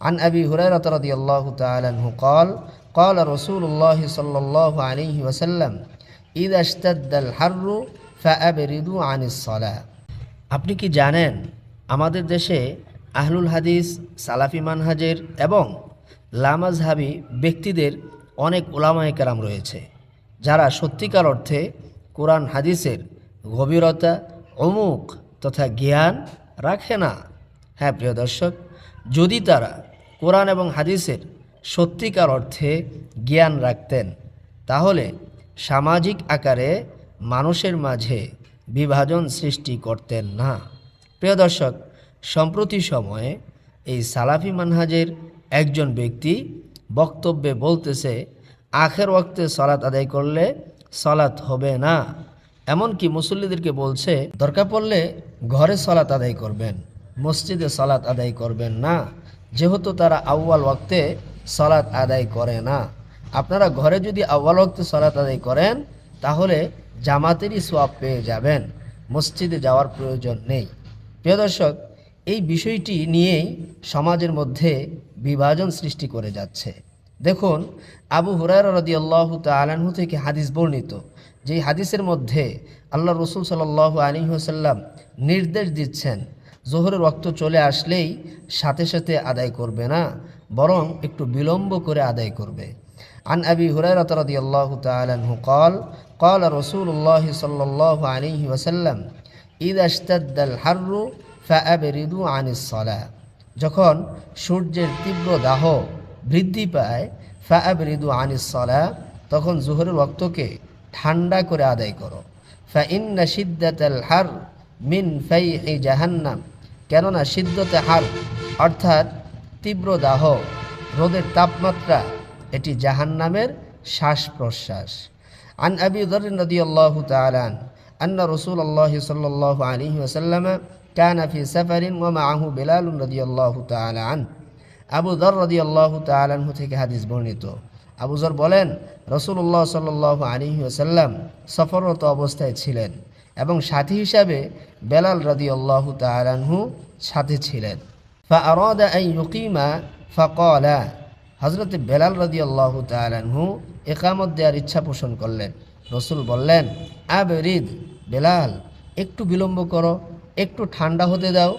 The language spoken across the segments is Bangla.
عن أبي هريرة رضي الله تعالى عنه قال قال رسول الله صلى الله عليه وسلم إذا اشتد الحر فأبردوا عن الصلاة আপনি কি জানেন আমাদের দেশে আহলুল হাদিস সালাফি মানহাজের এবং লামাজহাবি ব্যক্তিদের অনেক ওলামায়ে কেরাম রয়েছে যারা সত্যিকার অর্থে কোরআন হাদিসের গভীরতা অমুক তথা জ্ঞান রাখে না হ্যাঁ প্রিয় দর্শক যদি তারা কোরআন এবং হাদিসের সত্যিকার অর্থে জ্ঞান রাখতেন, তাহলে সামাজিক আকারে মানুষের মাঝে বিভাজন সৃষ্টি করতেন না। প্রিয় দর্শক, সম্প্রতি সময়ে এই সালাফি মানহাজের একজন ব্যক্তি বক্তব্যে বলতেছে, আখের ওয়াক্তে সলাৎ আদায় করলে সলাৎ হবে না। এমনকি মুসল্লিদেরকে বলছে, দরকার পড়লে ঘরে সলাৎ আদায় করবেন। মসজিদে সালাত আদায় করবেন না। যেহেতু তারা আউ্বাল ওয়াক্তে সলাৎ আদায় করে না। আপনারা ঘরে যদি আউ্বাল ওয়াক্তে সলাৎ আদায় করেন, তাহলে জামাতেরই সোয়াব পেয়ে যাবেন। মসজিদে যাওয়ার প্রয়োজন নেই। প্রিয় দর্শক, এই বিষয়টি নিয়েই সমাজের মধ্যে বিভাজন সৃষ্টি করে যাচ্ছে। দেখুন, আবু হুরায়রা রদিয়াল্লাহু তালাহু থেকে হাদিস বর্ণিত। যেই হাদিসের মধ্যে আল্লাহ রসুল সাল্লাহ আলী হাসাল্লাম নির্দেশ দিচ্ছেন জোহরের রক্ত চলে আসলেই সাথে সাথে আদায় করবে না বরং একটু বিলম্ব করে আদায় করবে عن أبي هريرة رضي الله تعالى عنه قال قال رسول الله صلى الله عليه وسلم إذا اشتد الحر فأبردوا عن الصلاة যখন সূর্যের তীব্র দাহ বৃদ্ধি পায় ফাআবরিদু আনিস সলা তখন জোহরের রক্তকে ঠান্ডা করে আদায় করো ফা ইন্না সিদ্দাতাল হার মিন ফাইহি জাহান্নাম কেননা সিদ্ধতে হার অর্থাৎ তীব্র দাহ, রোদের তাপমাত্রা, এটি জাহান নামের শ্বাস প্রশ্বাস আন আবি নদী আল্লাহ তালান আন্না রসুল আল্লাহ সাল্লাহ আলী ওসাল্লাম কান আফি সাফারিন ওমা আহু বেলাল রদি আল্লাহ তালান আবু দর রদি আল্লাহ তালাহু থেকে হাদিস বর্ণিত। আবুজর বলেন রসুল্লাহ সাল্লাহ আলী ওসাল্লাম সফররত অবস্থায় ছিলেন। এবং সাথী হিসাবে বেলাল রদি আল্লাহ তালাহু সাথে ছিলেন। ফা আরদ আই ইউকিমা ফকলা হজরত বেলাল রদি আল্লাহ তালাহু একামত দেওয়ার ইচ্ছা পোষণ করলেন। রসুল বললেন, আবেরিদ বেলাল, একটু বিলম্ব করো, একটু ঠান্ডা হতে দাও।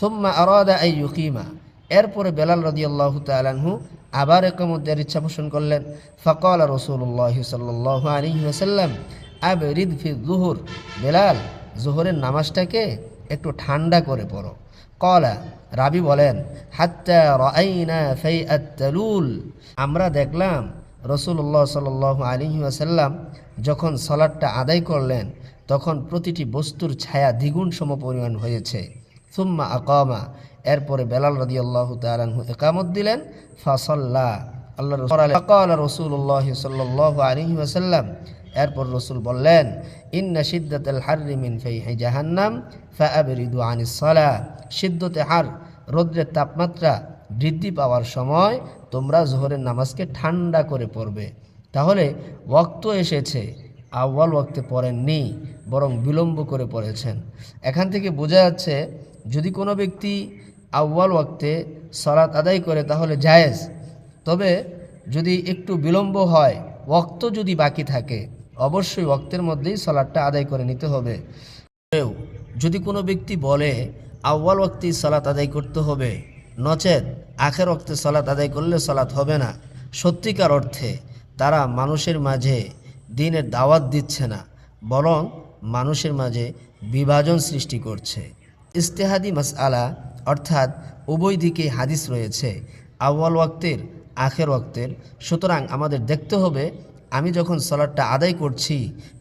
সুম্মা আরদা আই ইউকিমা। এরপরে বেলাল রদি আল্লাহ তালাহু আবার একামতের ইচ্ছা পোষণ করলেন। ফকল রসুল্লাহ সাল্লাহ আলী ওসাল্লাম আব রিদ ফি জুহুর। বেলাল, জোহরের নামাজটাকে একটু ঠান্ডা করে পড়ো। কলা রাবি বলেন, হাত্তা রাইনা ফেই আমরা দেখলাম রসুল্লাহ সাল আলী ওয়াসাল্লাম যখন সলাটটা আদায় করলেন, তখন প্রতিটি বস্তুর ছায়া দ্বিগুণ সম পরিমাণ হয়েছে। সুম্মা আকামা, এরপরে বেলাল রদি আল্লাহ তালু একামত দিলেন, ফাসল্লা। আল্লাহ রসুল্লাহ সাল্লাহ আলী ওসাল্লাম এরপর রসুল বললেন, ইন্না সিদ্দাত হারিমিন ফেহি জাহান্নাম, ফাআবরিদু আনিস সালা। সিদ্ধতে হার, রৌদ্রের তাপমাত্রা বৃদ্ধি পাওয়ার সময় তোমরা জোহরের নামাজকে ঠান্ডা করে পড়বে। তাহলে ওক্ত এসেছে আউ্বাল ওক্তে পড়েননি, বরং বিলম্ব করে পড়েছেন। এখান থেকে বোঝা যাচ্ছে, যদি কোনো ব্যক্তি আউ্বাল ওক্তে সলাৎ আদায় করে তাহলে জায়েজ। তবে যদি একটু বিলম্ব হয় ওক্ত যদি বাকি থাকে অবশ্যই ওক্তের মধ্যেই সলাৎটা আদায় করে নিতে হবে। যদি কোনো ব্যক্তি বলে আউ্বাল ওক্তেই সলাৎ আদায় করতে হবে। নচেত আখের ওক্তে সলাৎ আদায় করলে সলাৎ হবে না। সত্যিকার অর্থে তারা মানুষের মাঝে দিনের দাওয়াত দিচ্ছে না, বরং মানুষের মাঝে বিভাজন সৃষ্টি করছে। ইস্তেহাদি মাসআলা, অর্থাৎ উভয় দিকে হাদিস রয়েছে আউ্বাল ওয়াক্তের, আখের ওয়াক্তের। সুতরাং আমাদের দেখতে হবে আমি যখন সলাটটা আদায় করছি,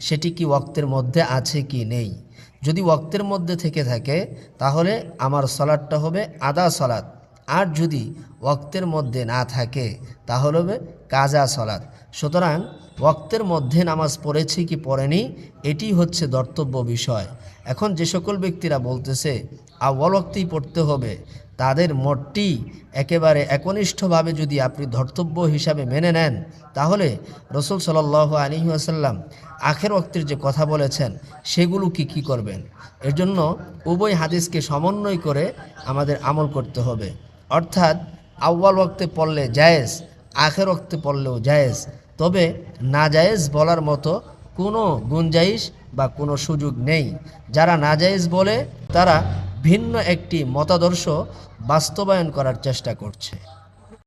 সেটি কি ওক্তের মধ্যে আছে কি নেই? যদি ওক্তের মধ্যে থেকে থাকে, তাহলে আমার সলাটটা হবে আদা সলাৎ আর যদি ওক্তের মধ্যে না থাকে, তাহলে হবে কাজা সলাৎ সুতরাং ওক্তের মধ্যে নামাজ পড়েছি কি পড়েনি, এটি হচ্ছে দর্তব্য বিষয়। এখন যে সকল ব্যক্তিরা বলতেছে আউ্বাল ওয়াক্তেই পড়তে হবে তাদের মতটি একেবারে একনিষ্ঠভাবে যদি আপনি ধর্তব্য হিসাবে মেনে নেন, তাহলে রসুল সাল আলী আসাল্লাম আখের ওক্তের যে কথা বলেছেন, সেগুলো কি কি করবেন? এর জন্য উভয় হাদিসকে সমন্বয় করে আমাদের আমল করতে হবে। অর্থাৎ আউ্বাল ওক্তে পড়লে জায়েজ, আখের ওক্তে পড়লেও জায়েজ। তবে না জায়েজ বলার মতো কোনো গুঞ্জাইশ বা কোনো সুযোগ নেই। যারা নাজায়েজ বলে, তারা ভিন্ন একটি মতাদর্শ বাস্তবায়ন করার চেষ্টা করছে।